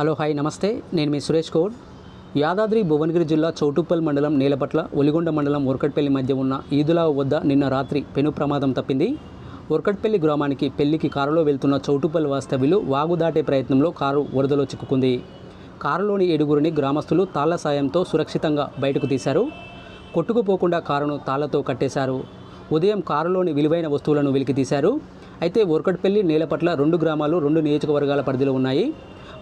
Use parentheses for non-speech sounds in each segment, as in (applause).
Hello hi నమస్తే. నేను మీ సురేష్ గౌడ్. యాదాద్రి భువనగిరి జిల్లా చౌటుప్పల్ మండలం నేలపట్ల ఒలిగొండ మండలం ఉరకట్పల్లి మధ్య ఉన్న ఈదులా వద్ద నిన్న రాత్రి పెను ప్రమాదం తప్పింది. ఉరకట్పల్లి గ్రామానికి పెళ్ళికి కారులో వెళ్తున్న చౌటుప్పల్ వాస్తవ్యులు వాగు దాటే ప్రయత్నంలో కారు వరదలో చిక్కుకుంది. కారులోని ఏడుగురిని గ్రామస్తులు తాళ్ళ సాయంతో సురక్షితంగా బయటకు తీశారు. కొట్టుకుపోకుండా కారును తాళ్ళతో కట్టేశారు. ఉదయం కారులోని విలువైన వస్తువులను వెలికి తీశారు అయితే ఒరకట్పల్లి నేలపట్ల రెండు గ్రామాలు రెండు నియోజకవర్గాల పరిధిలో ఉన్నాయి.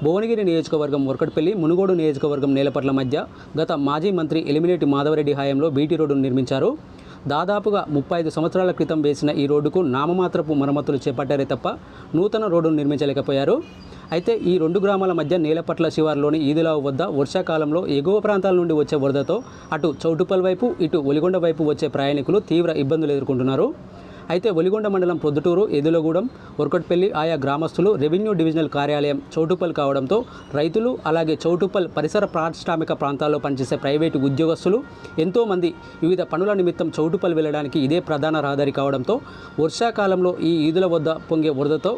భువనగిరి నియోజకవర్గం ఒరకట్పల్లి మునుగోడు నియోజకవర్గం నేలపట్ల మధ్య గత మాజీ మంత్రి ఎలిమినేటి మాధవరెడ్డి హయాంలో బీటీ రోడ్డును నిర్మించారు. దాదాపుగా ముప్పై ఐదు సంవత్సరాల క్రితం వేసిన ఈ రోడ్డుకు నామమాత్రపు మరమ్మతులు చేపట్టారే తప్ప నూతన రోడ్డును నిర్మించలేకపోయారు. అయితే ఈ రెండు గ్రామాల మధ్య నేలపట్ల శివారులోని ఈదులావు వద్ద వర్షాకాలంలో ఎగువ ప్రాంతాల నుండి వచ్చే వరదతో అటు చౌటుపల్ వైపు ఇటు ఒలిగొండ వైపు వచ్చే ప్రయాణికులు తీవ్ర ఇబ్బందులు ఎదుర్కొంటున్నారు. అయితే ఒలిగొండ మండలం ప్రొద్దుటూరు ఎదులగూడెం ఒరకట్పల్లి ఆయా గ్రామస్తులు రెవెన్యూ డివిజనల్ కార్యాలయం చౌటుపల్ కావడంతో రైతులు అలాగే చౌటుపల్ పరిసర పారిశ్రామిక ప్రాంతాల్లో పనిచేసే ప్రైవేటు ఉద్యోగస్తులు ఎంతోమంది వివిధ పనుల నిమిత్తం చౌటుపల్ వెళ్ళడానికి ఇదే ప్రధాన రహదారి కావడంతో వర్షాకాలంలో ఈ ఈదుల వద్ద పొంగే వరదతో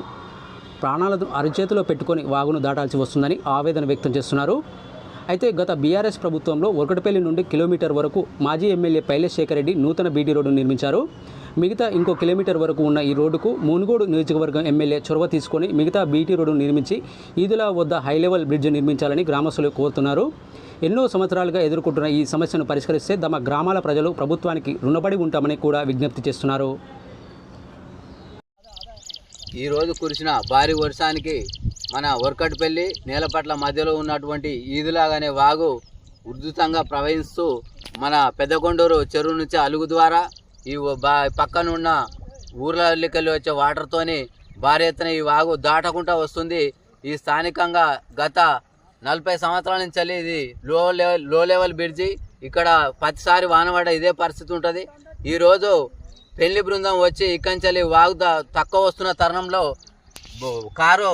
ప్రాణాలను అరచేతిలో పెట్టుకొని వాగును దాటాల్సి వస్తుందని ఆవేదన వ్యక్తం చేస్తున్నారు. అయితే గత బీఆర్ఎస్ ప్రభుత్వంలో ఒరకటపల్లి నుండి కిలోమీటర్ వరకు మాజీ ఎమ్మెల్యే పైలేశ్ శేఖర్ రెడ్డి నూతన బీటీ రోడ్డు నిర్మించారు. మిగతా ఇంకో కిలోమీటర్ వరకు ఉన్న ఈ రోడ్డుకు మునుగోడు నియోజకవర్గం ఎమ్మెల్యే చొరవ తీసుకొని మిగతా బీటీ రోడ్డును నిర్మించి ఈదుల వద్ద హైలెవల్ బ్రిడ్జ్ నిర్మించాలని గ్రామస్తులు కోరుతున్నారు. ఎన్నో సంవత్సరాలుగా ఎదుర్కొంటున్న ఈ సమస్యను పరిష్కరిస్తే తమ గ్రామాల ప్రజలు ప్రభుత్వానికి రుణపడి ఉంటామని కూడా విజ్ఞప్తి చేస్తున్నారు. ఈరోజు కురిసిన భారీ వర్షానికి మన వర్కట్పల్లి నేలపట్ల మధ్యలో ఉన్నటువంటి ఈదులాగానే వాగు ఉధృతంగా ప్రవహిస్తూ మన పెద్దకొండూరు చెరువు నుంచి అలుగు ద్వారా ఈ బా పక్కన ఉన్న ఊర్లకెళ్ళి వచ్చే వాటర్తోని భారీ ఎత్తున ఈ వాగు దాటకుండా వస్తుంది. ఈ స్థానికంగా గత నలభై సంవత్సరాల నుంచి వెళ్ళి ఇది లో లెవెల్లో లెవెల్ బ్రిడ్జి ఇక్కడ ప్రతిసారి వానవాడ ఇదే పరిస్థితి ఉంటుంది. ఈరోజు పెళ్ళి బృందం వచ్చి ఇక్కడి నుంచి వాగు తక్కువ వస్తున్న తరుణంలో కారు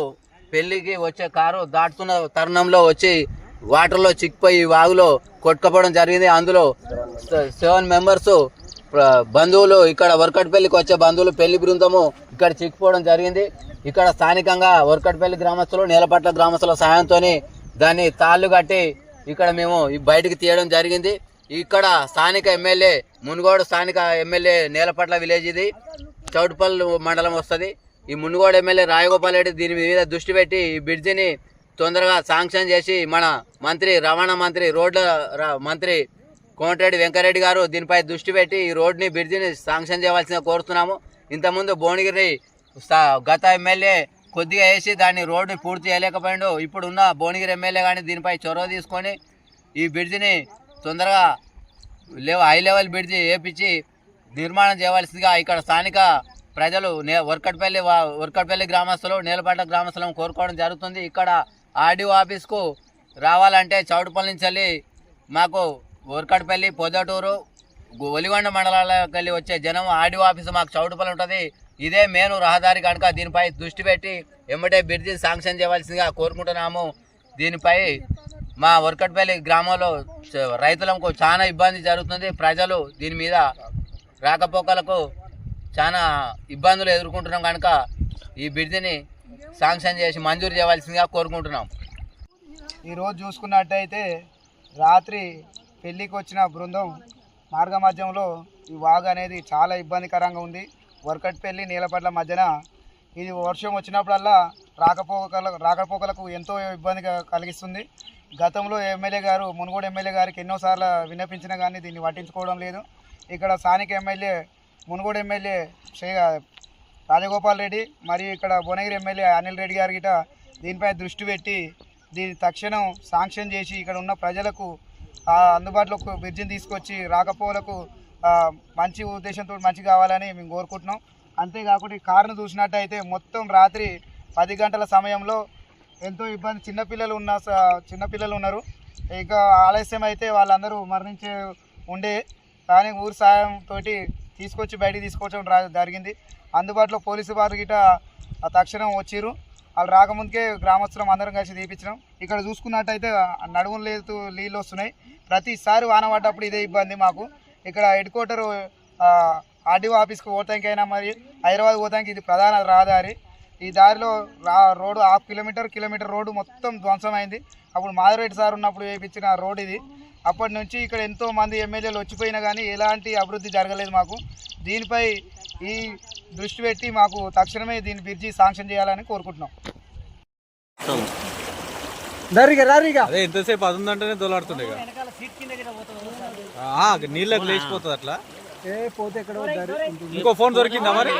పెళ్ళికి వచ్చే కారు దాటుతున్న తరుణంలో వచ్చి వాటర్లో చిక్కిపోయి వాగులో కొట్టుకపోవడం జరిగింది. అందులో సెవెన్ మెంబర్స్ బంధువులు ఇక్కడ వర్కట్పల్లికి వచ్చే బంధువులు పెళ్ళి బృందము ఇక్కడ చిక్కిపోవడం జరిగింది. ఇక్కడ స్థానికంగా వర్కట్పల్లి గ్రామస్తులు నేలపట్ల గ్రామస్తుల సాయంతో దాన్ని తాళ్ళు కట్టి ఇక్కడ మేము బయటికి తీయడం జరిగింది. ఇక్కడ స్థానిక ఎమ్మెల్యే మునుగోడు స్థానిక ఎమ్మెల్యే నేలపట్ల విలేజ్ ఇది. చౌటుపల్లి మండలం వస్తుంది. ఈ మునుగోడు ఎమ్మెల్యే రాయగోపాల్ రెడ్డి దీని మీద దృష్టి పెట్టి ఈ బ్రిడ్జిని తొందరగా శాంక్షన్ చేసి మన మంత్రి రవాణా మంత్రి రోడ్ల ర- మంత్రి కోమటిరెడ్డి వెంకరెడ్డి గారు దీనిపై దృష్టి పెట్టి ఈ రోడ్ని బ్రిడ్జిని శాంక్షన్ చేయవలసిందిగా కోరుతున్నాము. ఇంతకుముందు భువనగిరి గత ఎమ్మెల్యే కొద్దిగా వేసి దాన్ని రోడ్ని పూర్తి చేయలేకపోయాడు. ఇప్పుడున్న భువనగిరి ఎమ్మెల్యే కానీ దీనిపై చొరవ తీసుకొని ఈ బ్రిడ్జిని తొందరగా లేవ హై లెవెల్ బ్రిడ్జి వేపించి నిర్మాణం చేయవలసిందిగా ఇక్కడ స్థానిక ప్రజలు నే వర్కట్పల్లి వర్కట్పల్లి గ్రామస్తులు నేలపట్ల గ్రామస్తులను కోరుకోవడం జరుగుతుంది. ఇక్కడ ఆర్డీఓ ఆఫీస్కు రావాలంటే చౌటుపల్లి నుంచి వెళ్ళి మాకు వర్కట్పల్లి పొదటూరు ఒలిగొండ మండలాలకు వెళ్ళి వచ్చే జనం ఆర్డీఓ ఆఫీస్ మాకు చౌటుపల్లి ఉంటుంది. ఇదే మెయిన్ రహదారి కనుక దీనిపై దృష్టి పెట్టి ఎమ్మటే బ్రిడ్జి శాంక్షన్ చేయవలసిందిగా కోరుకుంటున్నాము. దీనిపై మా వర్కట్పల్లి గ్రామంలో రైతులకు చాలా ఇబ్బంది జరుగుతుంది. ప్రజలు దీని మీద రాకపోకలకు చాలా ఇబ్బందులు ఎదుర్కొంటున్నాం కనుక ఈ బ్రిడ్జిని శాంక్షన్ చేసి మంజూరు చేయవలసిందిగా కోరుకుంటున్నాం. ఈరోజు చూసుకున్నట్టయితే రాత్రి పెళ్ళికి వచ్చిన బృందం మార్గ మధ్యంలో ఈ వాగు అనేది చాలా ఇబ్బందికరంగా ఉంది. వర్కట్పల్లి నీలపట్ల మధ్యన ఇది వర్షం వచ్చినప్పుడల్లా రాకపోకల రాకపోకలకు ఎంతో ఇబ్బంది కలిగిస్తుంది. గతంలో ఎమ్మెల్యే గారు మునుగోడు ఎమ్మెల్యే గారికి ఎన్నోసార్లు విన్నపించినా కానీ దీన్ని పట్టించుకోవడం లేదు. ఇక్కడ స్థానిక ఎమ్మెల్యే మునుగోడు ఎమ్మెల్యే శ్రీ రాజగోపాల్ రెడ్డి మరియు ఇక్కడ భువనగిరి ఎమ్మెల్యే అనిల్ రెడ్డి గారి గిట దీనిపై దృష్టి పెట్టి దీన్ని తక్షణం శాంక్షన్ చేసి ఇక్కడ ఉన్న ప్రజలకు అందుబాటులో అందుబాటులోకి బ్రిడ్జిని తీసుకొచ్చి రాకపోలకు మంచి ఉద్దేశంతో మంచి కావాలని మేము కోరుకుంటున్నాం. అంతేకాకుండా ఈ కారును చూసినట్టయితే మొత్తం రాత్రి పది గంటల సమయంలో ఎంతో ఇబ్బంది చిన్నపిల్లలు ఉన్న స- చిన్నపిల్లలు ఉన్నారు. ఇంకా ఆలస్యం అయితే వాళ్ళందరూ మరణించే ఉండే కానీ ఊరు సాయంతో తీసుకొచ్చి బయటికి తీసుకొచ్చడం జరిగింది. అందుబాటులో పోలీసు వారు గిట తక్షణం వచ్చిర్రు. వాళ్ళు రాకముందుకే గ్రామస్తులం అందరం కలిసి తీపించినాం ఇక్కడ చూసుకున్నట్టయితే నడుములు లేదు నీళ్ళు వస్తున్నాయి. ప్రతిసారి వాన పడ్డప్పుడు ఇదే ఇబ్బంది మాకు. ఇక్కడ హెడ్ క్వార్టర్ ఆర్డీఓ ఆఫీస్కి పోతానికైనా మరి హైదరాబాద్ పోతానికి ఇది ప్రధాన రహదారి. ఈ దారిలో రా road half kilometre kilometre road మొత్తం ధ్వంసమైంది. అప్పుడు మాధవరెడ్డి సార్ ఉన్నప్పుడు వేయించిన రోడ్ ఇది. అప్పటి నుంచి ఇక్కడ ఎంతో మంది ఎమ్మెల్యేలు వచ్చిపోయినా కానీ ఎలాంటి అభివృద్ధి జరగలేదు మాకు. దీనిపై ఈ దృష్టి పెట్టి మాకు తక్షణమే దీని బ్రిడ్జి శాంక్షన్ చేయాలని కోరుకుంటున్నాం. అదే ఎంతసేపు అది ఉందంటేనే దొలాడుతుండే నీళ్ళకి లేచిపోతుంది అట్లా? పోతే ఎక్కడ ఇంకో ఫోన్ దొరికిందా మరి?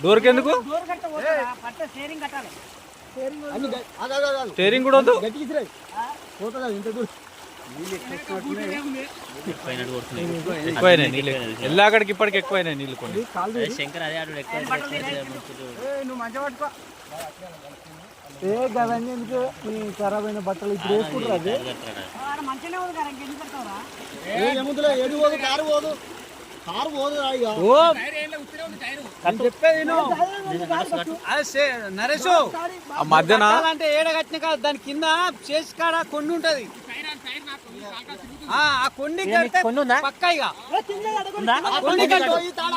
దొరికేందుకు స్టేరింగ్ కూడా వద్దు ఎక్కువైనాయి నీళ్ళు ఎల్లాకడికి ఇప్పటికి ఎక్కువైనా నీళ్ళు కొన్ని శంకర్ అదే ఆడు ఏ గవన్నీ ఎందుకు నీ ఖరాబ్ అయిన బట్టలు ఇప్పుడు వేసుకుంటారు అది మంచిగా ఏడు పోదు కారు పోదు నరేష్ ఆ మధ్యన అంటే ఏడ కట్టిన కాదు దాని కింద చేసి కాడ కొండి ఉంటది. ఆ ఆ కొండి పక్క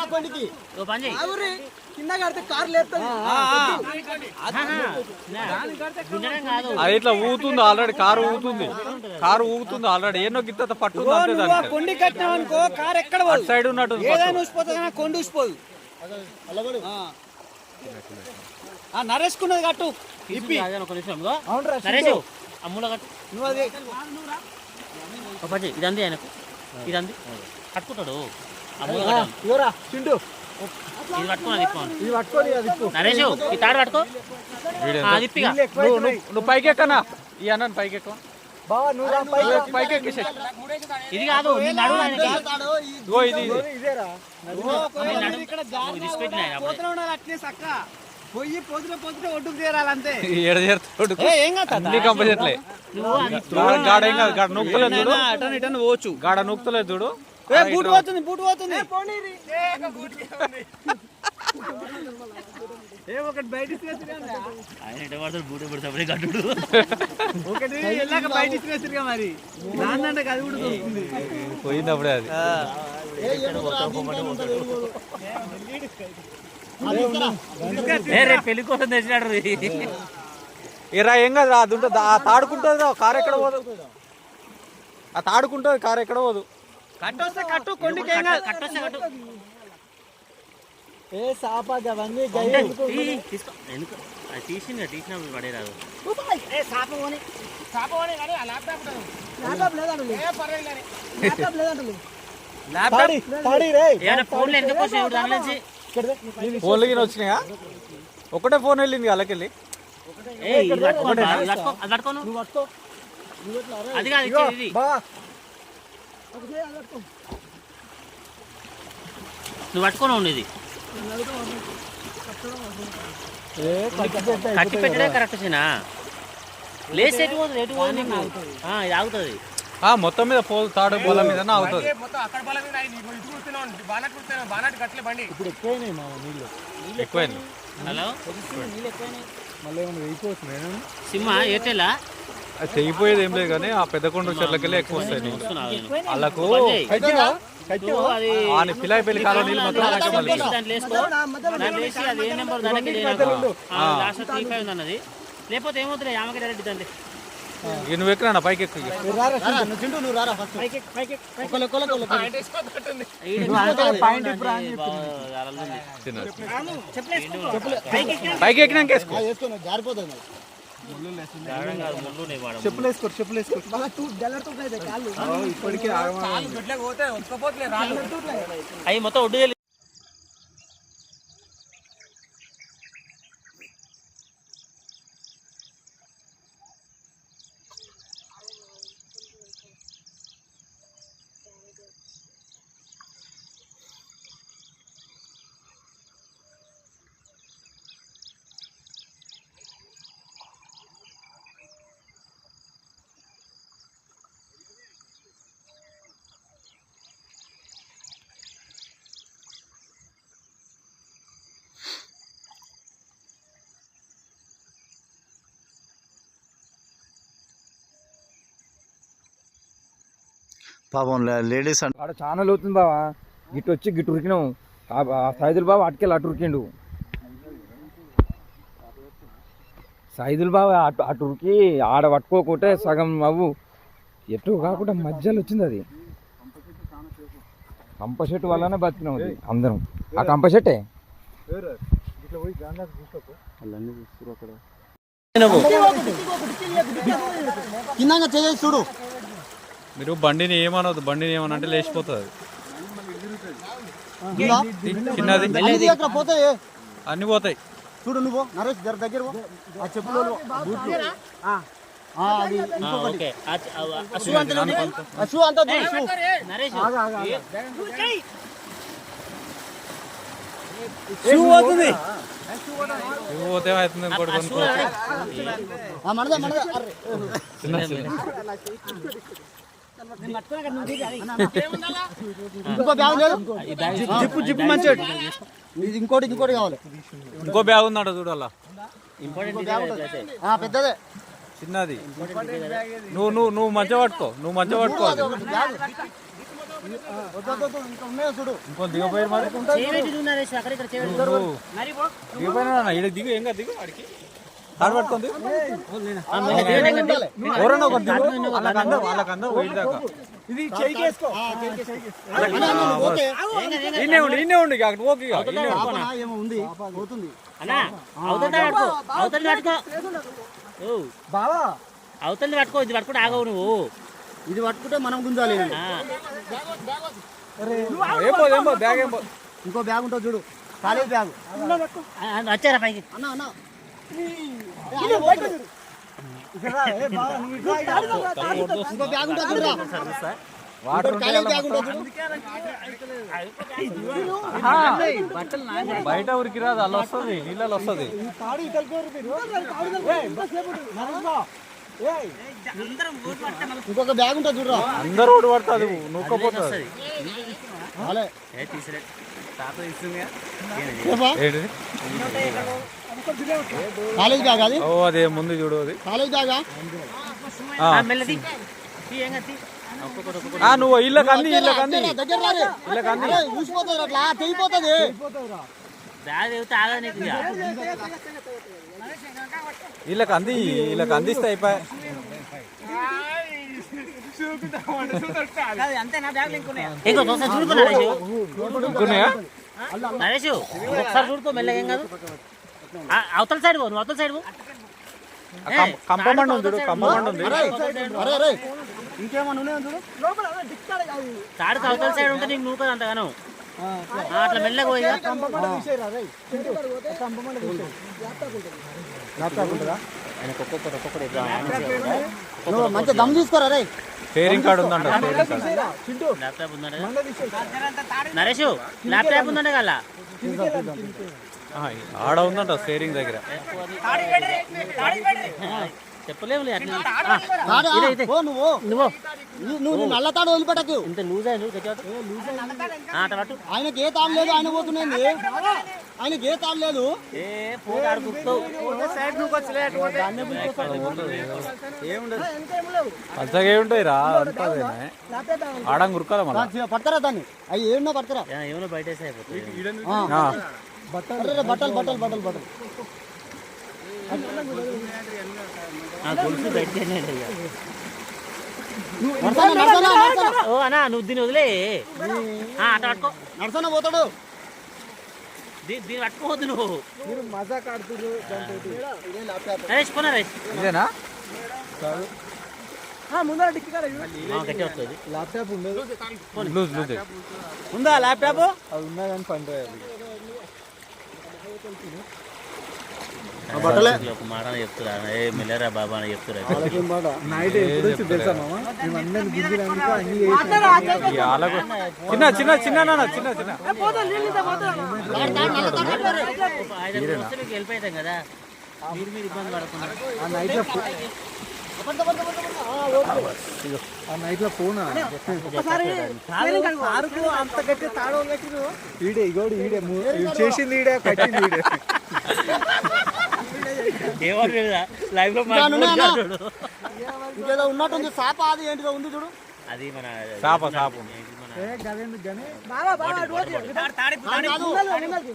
కొండి కింద కడితే కారు లేపుతుంది ఆ, ఆ. అది ఇట్లా ఊగుతుంది ఆల్రెడీ కారు ఊగుతుంది. కారు ఊగుతుంది ఆల్రెడీ. ఏనో గిత్త దానికి. కొండి కట్టినావు అనుకో కారు ఎక్కడ సైడ్ ఉన్నట్టు ఏదైనా ఊసిపోతుంది కానీ కొండి ఊసిపోదు. ఆ. ఆ నరేష్కున్నది కట్టు. ఇప్పి. నరేష్ అమ్ముల కట్టు. నువ్వు అది ఇదంది ఆయనకు. ఇదంది. కట్టుకుంటాడు. అమ్ముల చింటూ. ఇది పట్టుకొని. నరేష్ ఈ తాడు పట్టుకో. నువ్వు పైకి ఎక్కనా ఈ అన్న పైకి రా పైకి. ఎక్కేసే ఇది కాదు నడువు ఇది పోతుంటే ఒడ్డుకు ఏడ చేరుతాడు ఏ, కాదు గాడ ఏం కాదు గాడ నూకుతలేదు చూడు. ఏదైనా అటన్ ఇటన్ పోవచ్చు. గాడ నూకుతలేదు చూడు. ఏ బూట్ పోతుంది బూట్ పోతుంది. ఏ ఒకటి బయట. ఆయన ఎట పడతాడు? బూట కట్టుడు. ఒకటి వెళ్ళాక బయట ఇసిరేసిరుగా మరి. దాన్నంటే అది కూడా దొరుకుతుంది. పోయింది అప్పుడే అది. పెళ్ళి కోసం తెచ్చినాడు ఇరా ఏం కాదు అది ఉంటుంది. ఆ తాడుకుంటుంది కారు ఎక్కడ పోదు? ఆ తాడుకుంటుంది కారు ఎక్కడ పోదు? కట్టు కొండికి ఏం కాదు కట్టొచ్చా కట్టు ఏ సాపా అవన్నీ తీ, తీసుకో. ఎందుకు? అది తీసింది తీసినప్పుడు పడేరాదు ఏమైనా ఫోన్లు ఎందుకు వచ్చాయి దాని నుంచి? ఫోన్లు గిన వచ్చినాయా? ఒకటే ఫోన్ వెళ్ళింది వాళ్ళకెళ్ళి పట్టుకో అది కాదు ఇది. నువ్వు పట్టుకొని ఉండేది కట్టి పెట్టడే కరెక్ట్ వచ్చినా లేచి ఎటు పోతుంది ఎటు పోతుంది నీకు? ఇది ఆగుతుంది. ఆ మొత్తం మీద పో తాడు పొలం మీద అవుతుంది ఎక్కువైంది హలో? మళ్ళీ ఏమైనా వెళ్ళిపోతుంది సింహ ఎయిర్టెలా తెగిపోయేది ఏం లేదు కానీ ఆ పెద్ద కొండ చెట్లకెళ్ళి ఎక్కువ వస్తాయి నీళ్ళు. వాళ్ళకు నువ్వు అది ఆ పిల్లాయి పెళ్ళి కాలం నీళ్ళు మొత్తం అలాగే మళ్ళీ దాంట్లో వేసుకో దాంట్లో వేసి అది ఏ నెంబర్ దానికి లాస్ట్ త్రీ ఫైవ్ ఉంది అన్నది. లేకపోతే ఏమవుతుంది? ఆమెకి డైరెక్ట్ దాంట్లో ఇక నువ్వు ఎక్కడ పైకి ఎక్కువ చింటూ నువ్వు రారా ఫస్ట్ పైకి ఎక్కినాక వేసుకో. వేసుకున్నావు జారిపోతుంది చెప్పులు వేసుకోరు చెప్పులు వేసుకోరు ఇప్పటికీ అవి మొత్తం ఒడ్డు పాపం లేడీస్ అంటే ఆడ చాలా లోతుంది బావా. గిట్టు వచ్చి గిట్టు ఉరికినాం. ఆ- ఆ సైదులు బావ అటుకెళ్ళి అటు ఉరికిండు. సైదులు బావ అటు అటు ఉరికి ఆడ పట్టుకోకుంటే సగం అవ్వు. ఎటు కాకుండా మధ్యలో వచ్చింది అది. కంప చెట్టు వల్లనే బతికినాం అది అందరం. ఆ కంప చెట్టే? మీరు బండిని ఏమనవద్దు బండిని ఏమని అంటే లేచిపోతుంది. చిన్నది. అన్ని పోతాయి. చూడు నువ్వు నరేష్ జర దగ్గర. ఆ చెప్పులు పోతే అవుతుంది ఇంకోటి కొనుక్కో ఇంకో బ్యాగ్ లేదు జిప్పు జిప్పు మంచి ఇది ఇంకోటి ఇంకోటి కావాలి ఇంకో బ్యాగ్ ఉందంట చూడాలా పెద్దదే చిన్నది నువ్వు నువ్వు నువ్వు మంచిగా పట్టుకో నువ్వు మంచిగా పట్టుకో. దిగపోయినా ఇక్కడ దిగు ఏం కాదు దిగు అడిగి తాడు పట్టుకుంది. ఎవరన్నా పోయి దాకా. ఇన్నే ఉండి ఇన్నే ఉండి అక్కడ. ఆ, ఏమో ఉంది. పోతుంది అన్నా అవతల పట్టుకో. బావా అవతల పట్టుకో. ఇది పట్టుకుంటే ఆగవు నువ్వు. ఇది పట్టుకుంటే మనం గుంజాలి. ఇంకో బ్యాగ్ ఉంటుంది చూడు. College bag. వచ్చారా పైకి? అన్న అన్న. బయట ఉరికి రాదు అలా వస్తుంది నీళ్ళలో వస్తుంది. ఇంకొక బ్యాగ్ ఉంటుంది చూడురా. అందరూ ఓడి పడుతుంది నూక్కపోతుంది తీసిరే. ఏపా? ఏంటిది? కాలేజ్ బ్యాగ్ అది? ఓ అదే ముందు చూడు అది. కాలేజ్. ఆ, నువ్వు ఇళ్ళకి అంది ఇళ్ళకి అంది దగ్గర రారే ఇళ్ళకి అంది ఊసిపోతుంది అట్లా తెగిపోతుంది. వీళ్ళకి అంది వీళ్ళకి అందిస్తే అయిపోయి. ఇంకో ఒకసారి చూడుకో నరేష్ ఒకసారి చూడుకో మెల్లగా ఏం కాదు? అవతల సైడ్ పో నువ్వు అవతల సైడ్ పో. కంపమండ ఉంది చూడు కంపమండ ఉంది ఇంకేమన్నా చూడు? అవతల సైడ్ ఉంటే నీకు నూకదు అంతగాను. అట్లా మెల్లగా పోయి. నువ్వు మంచి దమ్ తీసుకోరా రే షేరింగ్ కార్డు ఉందంట ల్యాప్టాప్ ఉందంటే నరేష్ ల్యాప్టాప్ ఉందంటే కదా. ఆడ ఉందంట స్టేరింగ్ దగ్గర. చెప్పలేము అట్లా. కాదా? ఓ నువ్వు. నువ్వు. నీ- నువ్వు నీ నల్ల తాడు వదిలిపెట్టకు. ఇంత లూజ్ అయ్యి నువ్వు గట్టిగా పట్టు. ఆ, అట్లా పట్టు. ఆయనకి ఏ తాడు లేదు ఆయన పోతున్నాయి ఆయనకి ఏ తాడు లేదు. ఏ ఫోన్ రా అంతా మళ్ళా? పడతారా దాన్ని? అవి ఏమన్నా పడతారా ఏమైనా బయట బట్టలు. బట్టలు బట్టలు బట్టలు అన్నా నువ్వు దీన్ని వదిలే. అట్లా పట్టుకో. నడసనా పోతాడు? దీన్ని పట్టుకోవద్దు నువ్వు. నరేష్ పోనా నరేష్ ఇదేనా? లూజ్ ఉందా ల్యాప్టాప్ బట్టలే ఒక మాట చెప్తురా ఏ మిల్లరా బాబా అని చెప్తురా చిన్న చిన్న చిన్న నాన్న చిన్న చిన్న. వెళ్ళిపోతాం కదా. మీరు మీరు ఇబ్బంది పడకుండా చేసింది ఈడే కట్టింది ఈడే ఏమన్నా లైవ్లో ఇంకేదో ఉన్నట్టుంది సాప అది ఏంటిదో ఉంది చూడు అది మన సాప సాప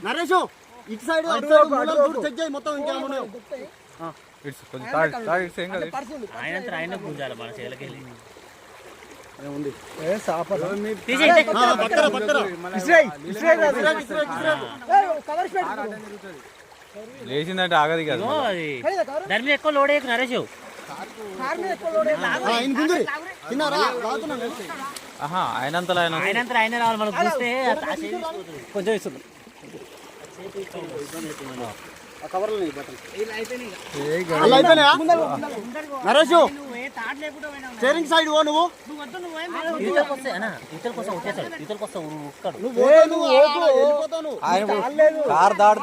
నరేష్ ఇటు సైడ్ చెక్ చేయి మొత్తం ఇంకేమన్నా ఇట్స్ కొంచెం తాగి తాగి ఇట్స్ ఏం కాదు. ఆయన ఆయన గుంజాలి మన చేలకెళ్ళి పక్కన పక్కన. లేచిందంటే ఆగది కదా. దాని మీద ఎక్కువ లోడ్ అయ్యకు నరేష్. ఆయనంతలో ఆయన ఆయనంతా ఆయన రావాలి మనకు చూస్తే. కొంచెం ఇస్తుంది అయిపోయినాయా నరేష్. స్టీరింగ్ సైడ్ ఓ నువ్వు. Car car?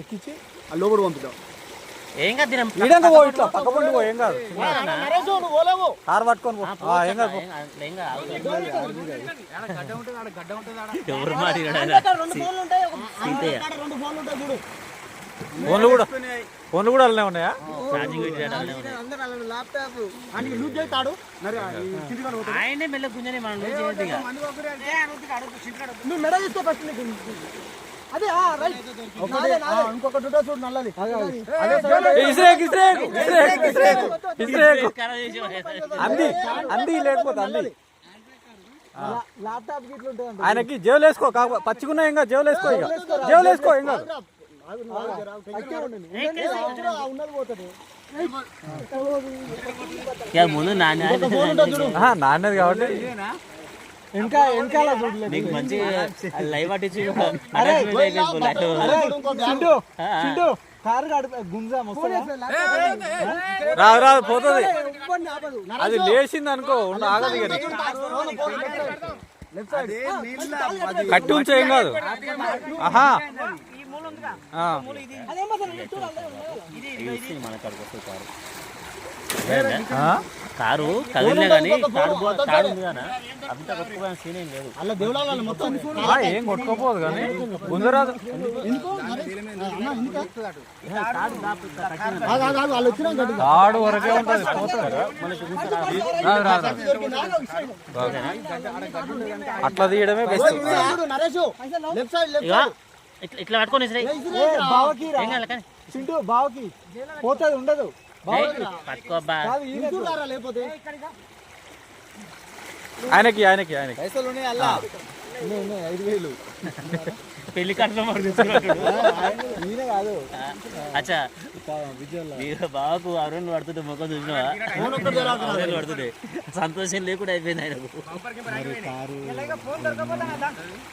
ఎక్కించి లోపల పంపిద్దాం. ఏం కాదు దినం ఈడంగా పో ఇట్లా పక్క పండు పో ఏం కాదు. నరేష్ నువ్వు పోలేవు. కార్ పట్టుకొని పో. ఆ, ఏం కాదు పో. ఏం కాదు ఎవరు మాట్లాడారు? సీతయ్య. రెండు ఫోన్లు ఉంటాయి చూడు. ఫోన్లు కూడా ఫోన్లు కూడా అలానే ఉన్నాయా? ఛార్జింగ్ పెట్టాడు అని లూజ్ చేస్తాడు. నరే కిందికి పోతాడు? ఆయనే మెల్ల గుంజని మనం లూజ్ చేయొద్దు ఇక. నువ్వు మెడ తీసుకో ఫస్ట్ నీకు. అదే ఆ, రైట్. ఒకటి ఆ, ఇంకొకటి ఉంటుంది చూడు నల్లది. అదే సైడ్ ఇస్రేక్ ఇస్రేక్ ఇస్రేక్ ఇస్రేక్ ఇస్రేక్. ఖరాబ్ చేసి పడేస్తాడు. అంది అంది లేకపోతే అంది. ల్యాప్టాప్ గిట్ల ఉంటుంది ఆయనకి జేబులు వేసుకో కాకపోతే పచ్చిగున్నా ఏం కాదు జేబులు వేసుకో ఇక. జేబులు వేసుకో ఇక. ముందు నాన్నది కాబట్టి. ఇంకా వెనకాల చూడలేదు. నీకు మంచి లైవ్ కారు గుంజా రాదు రాదు పోతుంది. అది లేచింది అనుకో ఆగదు ఇక. కట్టి ఉంచే ఏం కాదు. ఆహా. మన కారు? కారు కదిలినా కానీ తాడు బో- తాడు ఉంది కానీ అంత సీన్ ఏం లేదు. అలా మొత్తం ఆ, ఏం కొట్టుకోపోదు కానీ వాళ్ళు తాడు వరకే ఉంటుంది పోతుంది రాదు, రాదు, రాదు. అట్లా తీయడమే best Naresh left side left ఇక ఇట్లా ఇట్లా పట్టుకొని ఇసిరేయ్. బావకి ఏం కాదు కానీ. చింటూ బావకి. పోతుంది ఉండదు. పట్టుకోబ్బా ఇంటూరారా లేకపోతే? ఆయనకి ఆయనకి ఆయనకి. ఐదు వేలు. (laughs) పెళ్ళి. నేనే కాదు. అచ్చా. మీరు బావకు అరుణ్ పడుతుంటే ముఖం చూసినావా? అరుణ్ పడుతుండే సంతోషం లేకుండా అయిపోయింది ఆయనకు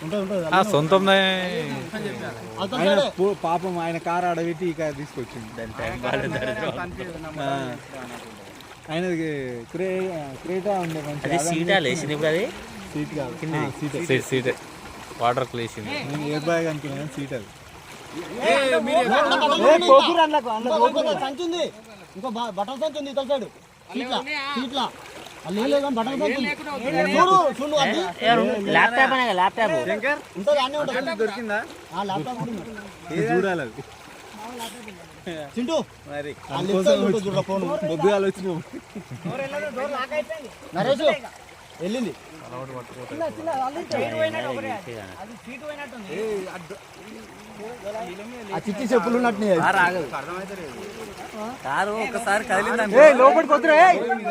ఉంటుంది ఉంటుంది ఆ, సొంతం పాపం ఆయన కారు ఆడబెట్టి ఇక తీసుకొచ్చింది క్రే క్రేటా ఉండే మంచి సీటా లేచింది ఇప్పుడు అది? సీట్ కాదు. సీట్. సీట్. వాటర్ లేచింది నేను బ్యాగ్ అనుకున్నాను సీట్ అది? సంచింది. ఇంకో బట్టల ఇతల సైడ్. సీట్లా సీట్లా. ల్యాప్టాప్ అనే ల్యాప్టాప్. దొరికిందా? చూడాలి అది. చింటూ. మరి ఫోన్. నరేష్. వెళ్ళింది. ఆ చిట్టి చెప్పులు ఉన్నట్టు కారు ఒకసారి కదిలింది లోపలికి వద్దురా.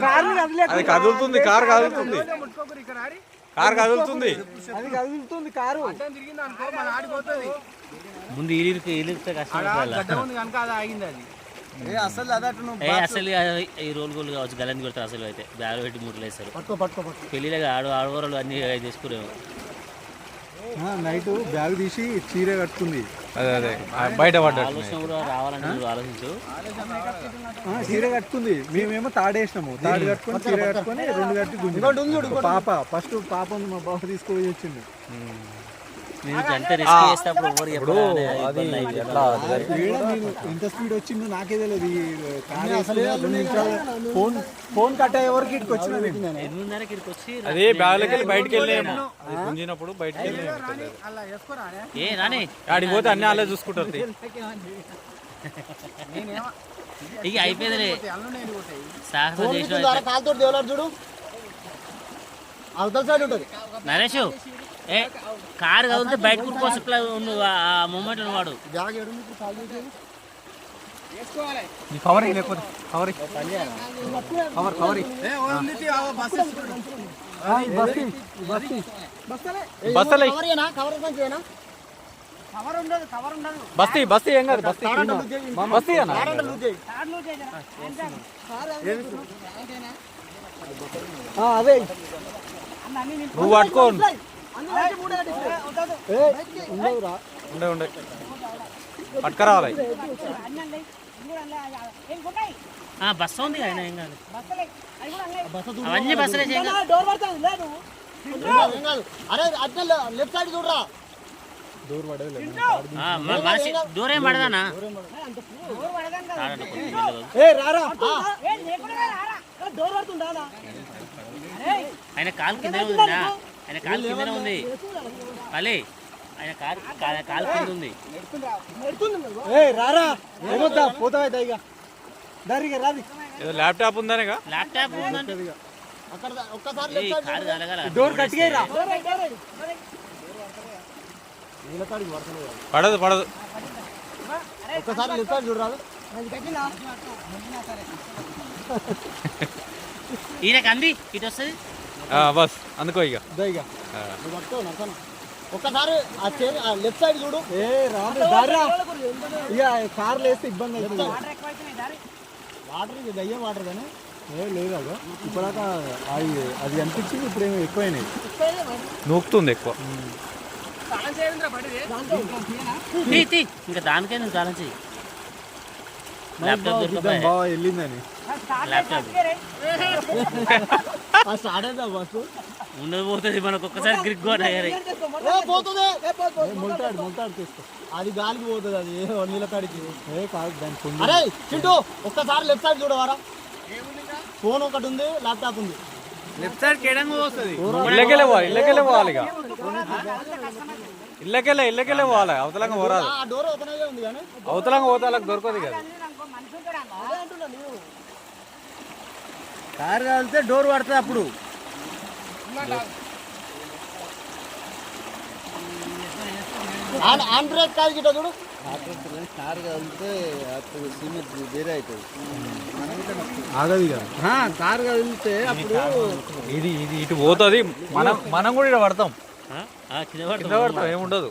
కారు కదిలే. అది కదులుతుంది కారు కదులుతుంది. కారు కదులుతుంది. అది కదులుతుంది కారు. ముందు ఇలిరికి ఇలిరితే కష్టం ఏ అసలు ఈ రోల్ గోల్ కావచ్చు గలని కొడతారు అసలు అయితే. బ్యాగ్ పెట్టి మూటలు వేస్తారు పెళ్ళిళ్ళగా ఆడు ఆడవాళ్ళు అన్ని చేసుకునేమో నైట్ బ్యాగ్ తీసి చీర కట్టుకుంది. అదే అదే. బయట ఆలోచన కూడా రావాలని నువ్వు ఆలోచించు. ఆ, చీర కట్టుకుంది. మేమేమో తాడేసినాము. తాడు కట్టుకొని చీర కట్టుకొని రెండు కట్టి గుంజి ఒక పాప ఫస్ట్ పాప ఉంది మా బాబు తీసుకొని వచ్చింది. ఇప్పుడు అది. ఎట్లా స్పీడ్ వచ్చిందో నాకే తెలియదు. ఫోన్ ఫోన్ కట్ అయ్యే వరకు ఇక్కడికి వచ్చిన అది బ్యాగ్లోకి వెళ్ళి బయటకు వెళ్ళేమో గుంజినప్పుడు బయటకు వెళ్ళి ఏ రాని. ఆడికి పోతే అన్ని చూసుకుంటారు. తీ. ఇక అయిపోయిందిలే. సాహసం చేసిన చూడు. అవతల సైడ్ ఉంటుంది. నరేష్ ఏ కారు కదిలితే బయట కూర్చోసి మూమెంట్ వాడు. కవర్ లేకపోతే కవర్ కవర్ బస్తలే బస్తీ బస్తీ ఏం కాదు బస్తీ బస్తీ అన్న అదే. నువ్వు పట్టుకో అందులో మూడే ఉండవురా ఉండే ఉండే. పట్టుకరావాలి ఆ, బస్సు ఉంది ఆయన ఏం కాదు. అవన్నీ బస్సులే అరే అట్లా లెఫ్ట్ సైడ్ చూడరా మనిషి దూరం పడదానా ఏ రారా డోర్ పడుతుందా ఆయన కాలు కిందనే ఉంది నా. ఆయన కాలు కిందనే ఉంది. అలే ఆయన కాలు ఆయన కాలు కింద ఉంది. ఏ రారా. దారిగా రాది. ఏదో ల్యాప్టాప్ ఉందనేగా? ల్యాప్టాప్ ఉందంటే అక్కడ ఒక్కసారి డోర్ పడదు పడదు. ఒక్కసారి లెఫ్ట్ చూడరాదు. ఈయనకి అంది ఇటు వస్తుంది. బస్ అందుకో ఇక ఇక నువ్వు పట్టుకో నడతాను ఒక్కసారి ఆ చైర్ ఆ లెఫ్ట్ సైడ్ చూడు. ఏ రాదు దారా ఇక కార్లు వేస్తే ఇబ్బంది అవుతుంది వాటర్ ఇది దయ్యం వాటర్ కానీ. ఏ లేదు అదో ఇప్పుడాక అది అది అనిపించింది ఇప్పుడు ఏమి ఎక్కువైనాయి. నూకుతుంది ఎక్కువ. తీ, తీ. ఇంకా దానికే నువ్వు ఛాలెంజ్. బాగా వెళ్ళిందని. ఉండదు పోతుంది మనకు ఒక్కసారి గ్రిక్ మొలతాడు మొలతాడు తీసుకో అది గాలికి పోతుంది అది ఏ నీళ్ళ కాడికి ఏ కాదు దాని అరే చింటూ ఒక్కసారి లెఫ్ట్ సైడ్ చూడవారా ఫోన్ ఒకటి ఉంది ల్యాప్టాప్ ఉంది లెఫ్ట్ సైడ్ కేడంగా వస్తుంది ఇళ్ళకెళ్ళే పోవాలి ఇళ్ళకెళ్ళే పోవాలి ఇక ఇళ్ళకెళ్ళే ఇళ్ళకెళ్ళే పోవాలి అవతలంగా పోరాదు అవతలంగా పోతే వాళ్ళకి దొరకదు కదా కారు కాలితే డోర్ పడుతుంది అప్పుడు. ఆన్ బ్రేక్ కాదు గిట్ట చూడు. కారు కదిలితే అప్పుడు సిమెంట్ వేరే అవుతుంది. ఆగదు కారు కదిలితే అప్పుడు ఇది ఇది ఇటు పోతుంది. మనం మనం కూడా ఇక్కడ పడతాం. కింద పడతాం. ఏముండదు.